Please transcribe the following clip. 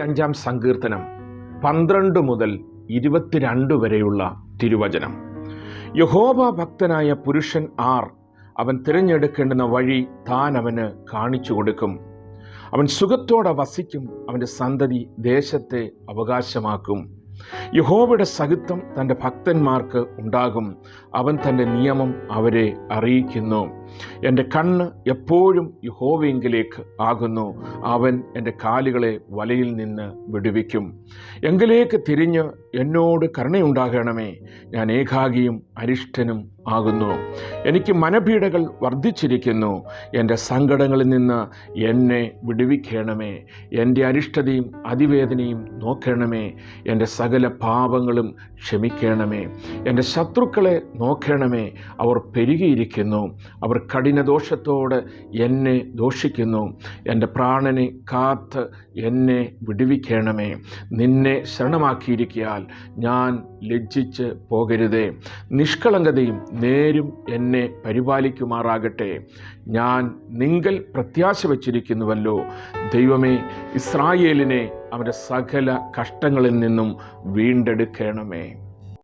അഞ്ചാം സങ്കീർത്തനം പന്ത്രണ്ട് മുതൽ ഇരുപത്തിരണ്ട് വരെയുള്ള തിരുവചനം. യഹോബ ഭക്തനായ പുരുഷൻ ആർ അവൻ തിരഞ്ഞെടുക്കേണ്ടുന്ന വഴി താൻ അവന് കാണിച്ചു കൊടുക്കും. അവൻ സുഖത്തോടെ വസിക്കും അവന്റെ സന്തതി ദേശത്തെ അവകാശമാക്കും. യഹോവയുടെ സഹിത്വം തന്റെ ഭക്തന്മാർക്ക് ഉണ്ടാകും. അവൻ തന്റെ നിയമം അവരെ അറിയിക്കുന്നു. എന്റെ കണ്ണ് എപ്പോഴും യഹോവയെങ്കിലേക്ക് ആകുന്നു. അവൻ എന്റെ കാലുകളെ വലയിൽ നിന്ന് വിടുവിക്കും. എങ്കിലേക്ക് തിരിഞ്ഞ് എന്നോട് കരുണയുണ്ടാകണമേ. ഞാൻ ഏകാഗിയും അരിഷ്ടനും ആകുന്നു. എനിക്ക് മനപീഡകൾ വർദ്ധിച്ചിരിക്കുന്നു. എന്റെ സങ്കടങ്ങളിൽ നിന്ന് എന്നെ വിടുവിക്കണമേ. എന്റെ അരിഷ്ടതയും അതിവേദനയും നോക്കണമേ. എന്റെ സകല പാപങ്ങളും ക്ഷമിക്കണമേ. എന്റെ ശത്രുക്കളെ നോക്കണമേ. അവർ പെരുകിയിരിക്കുന്നു. അവർ കഠിനദോഷത്തോട് എന്നെ ദോഷിക്കുന്നു. എന്റെ പ്രാണനെ കാത്ത് എന്നെ വിടുവിക്കണമേ. നിന്നെ ശരണമാക്കിയിരിക്കിയാൽ ഞാൻ ലജ്ജിച്ച് പോകരുതേ. നിഷ്കളങ്കതയും നേരും എന്നെ പരിപാലിക്കുമാറാകട്ടെ. ഞാൻ നിങ്ങൾ പ്രത്യാശ വച്ചിരിക്കുന്നുവല്ലോ. ദൈവമേ ഇസ്രായേലിനെ അവന്റെ സകല കഷ്ടങ്ങളിൽ നിന്നും വീണ്ടെടുക്കണമേ.